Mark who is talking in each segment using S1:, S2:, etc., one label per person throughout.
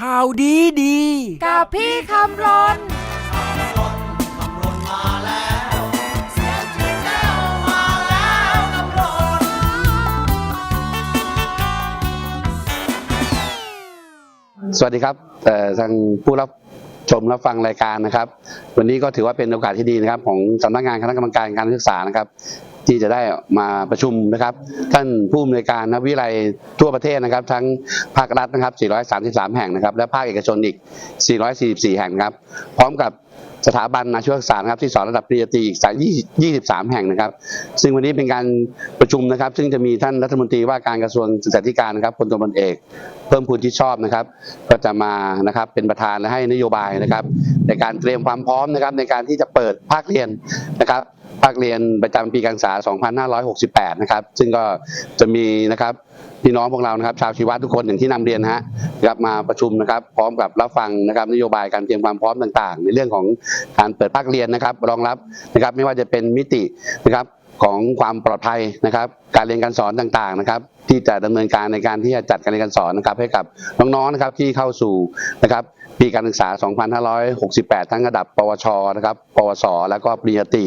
S1: ข่าวดีดี
S2: กับพี่คำรน
S3: สวัสดีครับเอ่อทางผู้รับชมรับฟังรายการนะครับ วันนี้ก็ถือว่าเป็นโอกาสที่ดีนะครับ ของสำนักงานคณะกรรมการการศึกษานะครับ ที่จะได้มาประชุมนะครับ ท่านผู้อำนวยการนวิไลยทั่วประเทศนะครับ ทั้งภาครัฐนะครับ 433 แห่งนะครับ และภาคเอกชนอีก 444 แห่งครับ พร้อมกับสถาบันอาชีวศึกษาครับที่สอนระดับปริญญาตรีอีก23 แห่งนะครับ ซึ่งวันนี้เป็นการประชุมนะครับ ซึ่งจะมีท่านรัฐมนตรีว่าการกระทรวงศึกษาธิการนะครับพลตำรวจเอก เพิ่มพูนที่ชอบนะครับ ก็จะมานะครับเป็นประธานและให้นโยบายนะครับ ในการเตรียมความพร้อมนะครับในการที่จะเปิดภาคเรียนนะครับ ภาคเรียนประจำปีการศึกษา 2568 นะครับ ซึ่งก็จะมีนะครับพี่น้องพวกเรานะครับ ชาวชีวะทุกคนอย่างที่นำเรียนฮะนะครับมาประชุมนะครับ พร้อมกับรับฟังนะครับ นโยบายการเตรียมความพร้อมต่าง ๆ ในเรื่องของการเปิดภาคเรียนนะครับ รองรับนะครับ ไม่ว่าจะเป็นมิตินะครับ ของความปลอดภัยนะครับ การเรียนการสอนต่างๆนะครับ ที่จะดำเนินการในการที่จะจัดการเรียนการสอนนะครับ ให้กับน้องๆนะครับที่เข้าสู่นะครับปีการศึกษา 2568 ทั้งระดับ ปวช นะครับ ปวส แล้วก็ปริญญาตรี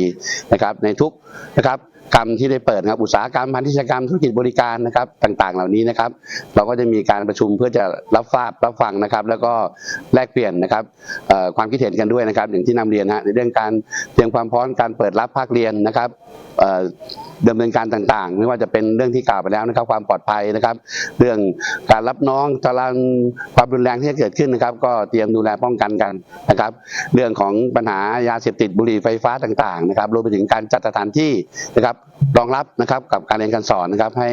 S3: นะครับในทุกนะครับ กรรมที่ได้เปิดนะครับอุตสาหกรรมพันธุกรรมธุรกิจบริการนะครับต่างๆ เหล่านี้นะครับ เราก็จะมีการประชุมเพื่อจะรับทราบรับฟังนะครับ แล้วก็แลกเปลี่ยนนะครับความคิดเห็นกันด้วยนะครับอย่างที่นำเรียนนะฮะในเรื่องการเตรียมความพร้อมการเปิดรับภาคเรียนนะครับ ดำเนินการต่างๆ ไม่ว่าจะเป็นเรื่องที่กล่าวไปแล้วนะครับ ความปลอดภัยนะครับ เรื่องการรับน้องตารางความรุนแรงที่จะเกิดขึ้นนะครับ ก็เตรียมดูแลป้องกันกันนะครับ เรื่องของปัญหายาเสพติดบุหรี่ไฟฟ้าต่างๆนะครับรวมไปถึงการจัดสถานที่นะครับรองรับนะครับกับการเรียนการสอนนะครับให้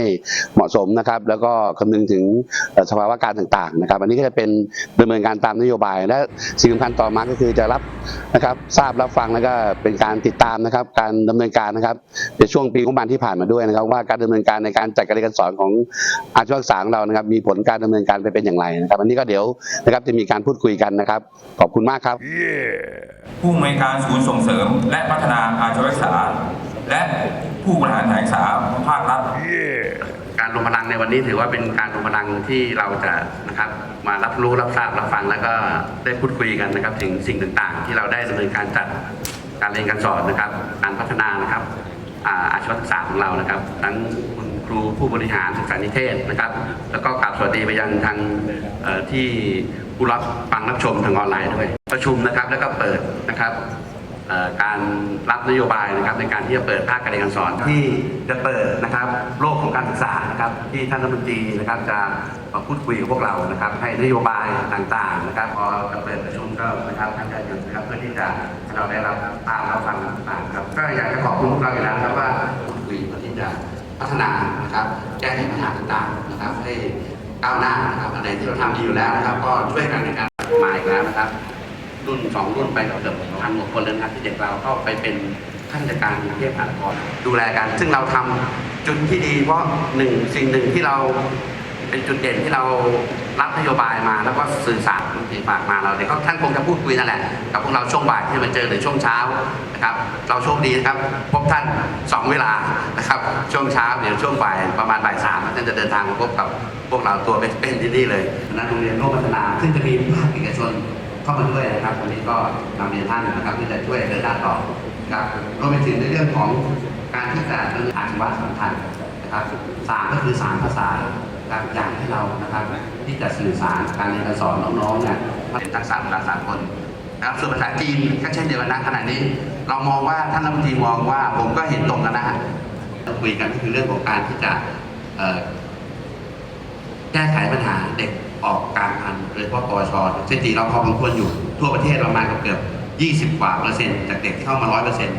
S3: เหมาะสมนะครับ แล้วก็คำนึงถึงสภาวะการต่างๆนะครับ อันนี้ก็จะเป็นดำเนินการตามนโยบาย และสิ่งสำคัญต่อมาก็คือจะรับนะครับทราบรับฟังแล้วก็เป็นการติดตามนะครับ การดำเนินการนะครับในช่วงปีงบประมาณที่ผ่านมาด้วยนะครับ ว่าการดำเนินการในการจัดการเรียนการสอนของอาชีวศึกษาของเรานะครับ มีผลการดำเนินการไปเป็นอย่างไรนะครับ อันนี้ก็เดี๋ยวนะครับจะมีการพูดคุยกันนะครับ ขอบคุณมากครับ
S4: ผู้อำนวยการศูนย์ส่งเสริม และพัฒนาอาชีวศึกษา และผู้บริหารสถานศึกษาภาครัฐ
S3: การรวมพลังในวันนี้ถือว่าเป็นการรวมพลังที่เราจะนะครับมารับรู้รับทราบรับฟังแล้วก็ได้พูดคุยกันนะครับ ถึงสิ่งต่างๆ ที่เราได้ดำเนินการจัดการเรียนการสอนนะครับ การพัฒนานะครับ อาชีวศึกษาของเรานะครับ ทั้งคุณครูผู้บริหารศึกษานิเทศนะครับ แล้วก็กราบสวัสดีไปยังทางที่ผู้รับฟังรับชมทางออนไลน์ด้วย ประชุมนะครับแล้วก็เปิดนะครับ การรับนโยบายนะครับในการที่จะเปิดภาคการเรียนการสอนที่จะเปิดนะครับโลกของการศึกษานะครับที่ท่านรัฐมนตรีนะครับจะมาพูดคุยกับพวกเรานะครับให้นโยบายต่างๆนะครับพอจะเปิดประชุมก็นะครับท่านจะหยุดนะครับเพื่อที่จะให้เราได้รับตามรับฟังต่างๆครับก็อยากจะขอบคุณพวกเราอยู่แล้วนะครับว่าพูดคุยเพื่อที่จะพัฒนานะครับแก้ไขปัญหาต่างๆนะครับให้ก้าวหน้านะครับอันไหนที่เราทำดีอยู่แล้วนะครับ ก็ช่วยกันในการมาอีกแล้วนะครับ รุ่นสองรุ่นไปเกือบพันกว่าคนเลยนะครับที่เด็กเราก็ไปเป็นข้าราชการกรุงเทพมหานครดูแลกัน ซึ่งเราทำจุดที่ดี เพราะหนึ่งสิ่งหนึ่งที่เราเป็นจุดเด่นที่เรารับนโยบายมาแล้วก็สื่อสารที่ฝากมาเราเดี๋ยเขาท่านคงจะพูดคุยนั่นแหละกับพวกเราช่วงบ่ายที่มาเจอหรือช่วงเช้านะครับ เราโชคดีนะครับพบท่านสองเวลานะครับช่วงเช้าเดี๋ยวช่วงบ่ายประมาณบ่ายสามท่านจะเดินทางมาพบกับพวกเราตัวเป็นๆที่นี่เลยคณะโรงเรียนโลกพัฒนา ซึ่งจะมีภาคเอกชน เข้ามาด้วยนะครับวันนี้ก็นำเรียนท่านนะครับที่จะช่วยเดินหน้าต่อนะครับรวมไปถึงในเรื่องของการที่จะเรื่องอาชีวะสำคัญนะครับสามก็คือสามภาษาการอยากให้เรานะครับ ที่จะสื่อสารการเรียนการสอนน้องๆเนี่ยเป็นทักษะภาษาสากลนะครับส่วนภาษาจีนก็เช่นเดียวกันนะขณะนี้ เรามองว่าท่านรัฐมนตรีมองว่าผมก็เห็นตรงกันนะฮะคุยกันก็คือเรื่องของการที่จะแก้ไขปัญหาเด็ก ออกกลารพันธุ์โดยเฉพาะปวชสถิติเราพอสมควรอยู่ทั่วประเทศประมาณเกือบ 20 กว่าเปอร์เซ็นต์จากเด็กที่เข้ามา 100เปอร์เซ็นต์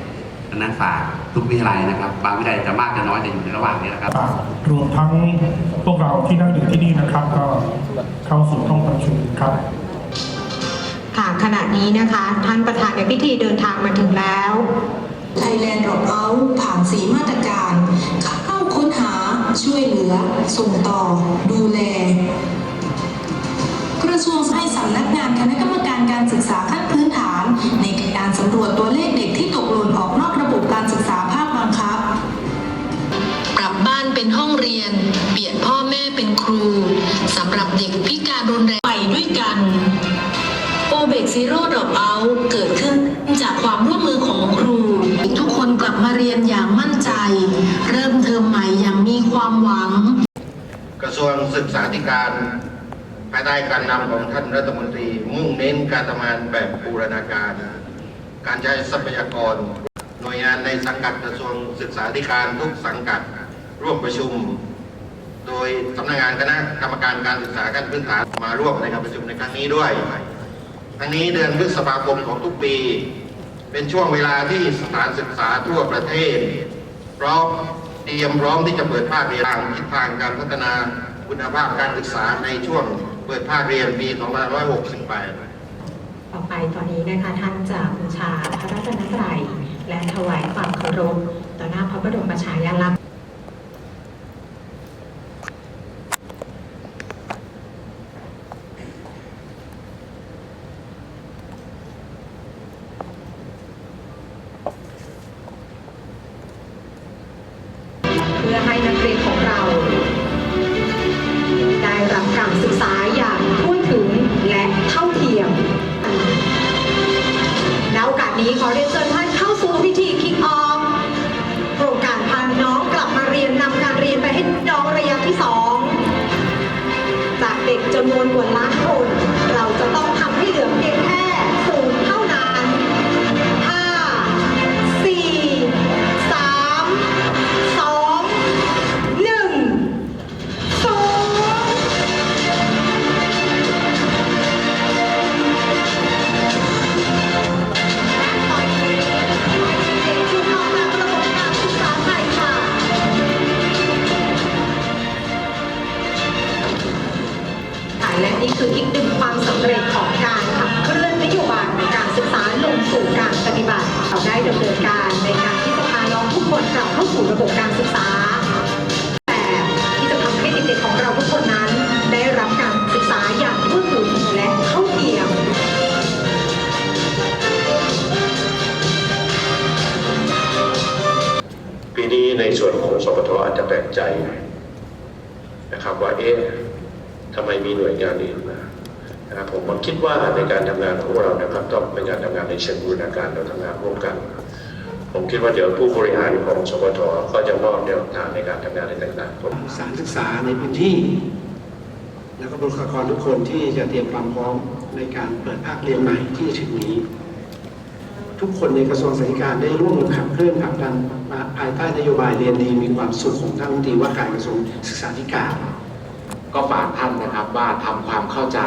S3: ดังนั้นฝากทุกวิทยาลัยนะครับ บางวิทยาลัยจะมากจะน้อยจะอยู่ในระหว่างนี้นะครับ
S5: ต่างรวมทั้งพวกเราที่นั่งอยู่ที่นี่นะครับ ก็เข้าสู่ห้องประชุมครับ
S6: ค่ะขณะนี้นะคะ ท่านประธานในพิธีเดินทางมาถึงแล้ว
S7: ไทยแลนด์ดรอปเอาผ่านสีมาตรการ เข้าค้นหาช่วยเหลือ ส่งต่อ ดูแลก ระทรวงให้สำนักงานคณะกรรมการการศึกษาขั้นพื้นฐาน ในการสำรวจตัวเลขเด็กที่ตกหล่นออกนอกระบบการศึกษาภาคบังคับ
S8: ปรับบ้านเป็นห้องเรียน เปลี่ยนพ่อแม่เป็นครูสำหรับเด็กพิการรุนแรง
S7: ใหม่ด้วยกันโอเบกซีโร่ดรอปเอาเกิดขึ้นจากความร่วมมือของครูทุกคนกลับมาเรียนอย่างมั่นใจ เริ่มเทอมใหม่อย่างมีความหวัง
S1: กระทรวงศึกษาธิการ ภายใต้การนำของท่านรัฐมนตรี มุ่งเน้นการทำงานแบบบูรณาการ การใช้ทรัพยากร หน่วยงานในสังกัดกระทรวงศึกษาธิการทุกสังกัด ร่วมประชุม โดยสำนักงานคณะกรรมการการศึกษาขั้นพื้นฐานมาร่วมในการประชุมในครั้งนี้ด้วยทั้งนี้เดือนพฤษภาคมของทุกปี เป็นช่วงเวลาที่สถานศึกษาทั่วประเทศพร้อมเตรียมพร้อมที่จะเปิดภาคเรียนทิศทางการพัฒนาคุณภาพการศึกษาในช่วง เปิดภาคเรียนปี 2568
S6: ต่อไปตอนนี้นะคะท่านจะบูชาพระรัตนตรัยและถวายความเคารพต่อหน้าพระบรมฉายาลักษณ์ และนี่คืออีกหนึ่งความสำเร็จของการขับเคลื่อนนโยบายในการศึกษาลงสู่การปฏิบัติเราได้ดำเนินการในการที่จะพาน้องทุกคนกลับเข้าสู่ระบบการศึกษา แต่ที่จะทำให้เด็กๆของเราทุกคนนั้น ได้รับการศึกษาอย่างทั่วถึงและเท่าเทียม
S1: ปีนี้ในส่วนของสปทอาจจะแปลกใจนะครับว่าเอ๊ะ มีหน่วยงานอื่นมานะครับผมก็คิดว่าในการทำงานของเรานะครับต้องเป็นการทำงานในเชิงบูรณาการเราทำงานร่วมกัน ผมคิดว่าเดี๋ยวผู้บริหารของสปทก็จะมอบแนวทางในการทำงานในต่างๆผม
S9: สารศึกษาในพื้นที่ แล้วก็บุคลากรทุกคนที่จะเตรียมความพร้อมในการเปิดภาคเรียนใหม่ที่จะถึงนี้ ทุกคนในกระทรวงศึกษาธิการได้ร่วมมือขับเคลื่อนผลักดันภายใต้นโยบายเรียนดีมีความสุขของท่านรัฐมนตรีว่าการกระทรวงศึกษาธิการ
S10: ก็ฝากท่านนะครับว่าทำความเข้าใจ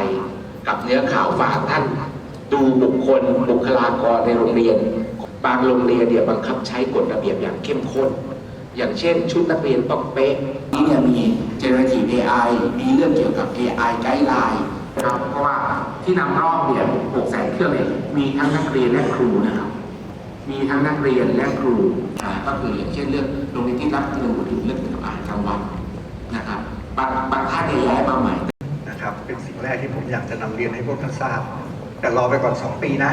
S10: กับเนื้อข่าวฝากท่านดูบุคคลบุคลากรในโรงเรียน บางโรงเรียนเนี่ยบังคับใช้กฎระเบียบอย่างเข้มข้น อย่างเช่น ชุดนักเรียนต้องเป๊ะนี่เนี่ยมี generative AI มีเรื่องเกี่ยวกับ AI ไกด์ไลน์นะครับเพราะว่าที่นำร่องเนี่ย6แสนเครื่องเนี่ยมีทั้งนักเรียนและครูนะครับ มีทั้งนักเรียนและครูอ่าก็คืออย่างเช่นเรื่องโรงเรียนที่รับเงินบุตรเรื่องเกี่ยวกับอาหารกลางวันนะครับ บางบางท่านย้ายมาใหม่
S11: นะครับเป็นสิ่งแรกที่ผมอยากจะนำเรียนให้พวกท่านทราบ แต่รอไปก่อนสองปีนะ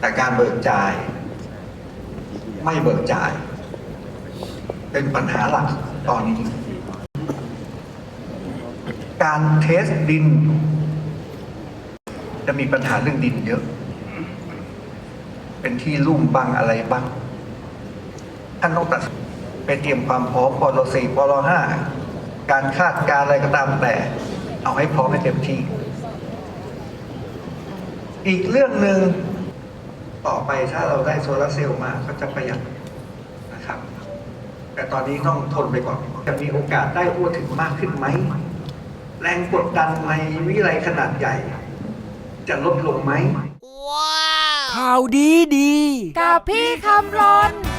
S11: แต่การเบิกจ่าย ไม่เบิกจ่าย เป็นปัญหาหลักตอนนี้ การเทสดิน จะมีปัญหาเรื่องดินเยอะ เป็นที่ลุ่มบ้างอะไรบ้างท่านต้องตัดไปเตรียมความพร้อมปลสี่ปลห้า การคาดการณ์อะไรก็ตามแต่ เอาให้พร้อมให้เต็มที่ อีกเรื่องหนึ่งต่อไปถ้าเราได้โซลาร์เซลล์มาก็จะประหยัดนะครับ แต่ตอนนี้ต้องทนไปก่อน จะมีโอกาสได้อ้วถึงมากขึ้นไหม แรงกดดันในวิไลขนาดใหญ่ จะลดลงไหม
S2: ข่าวดีดี กับพี่คำรน
S12: ขอบคุณ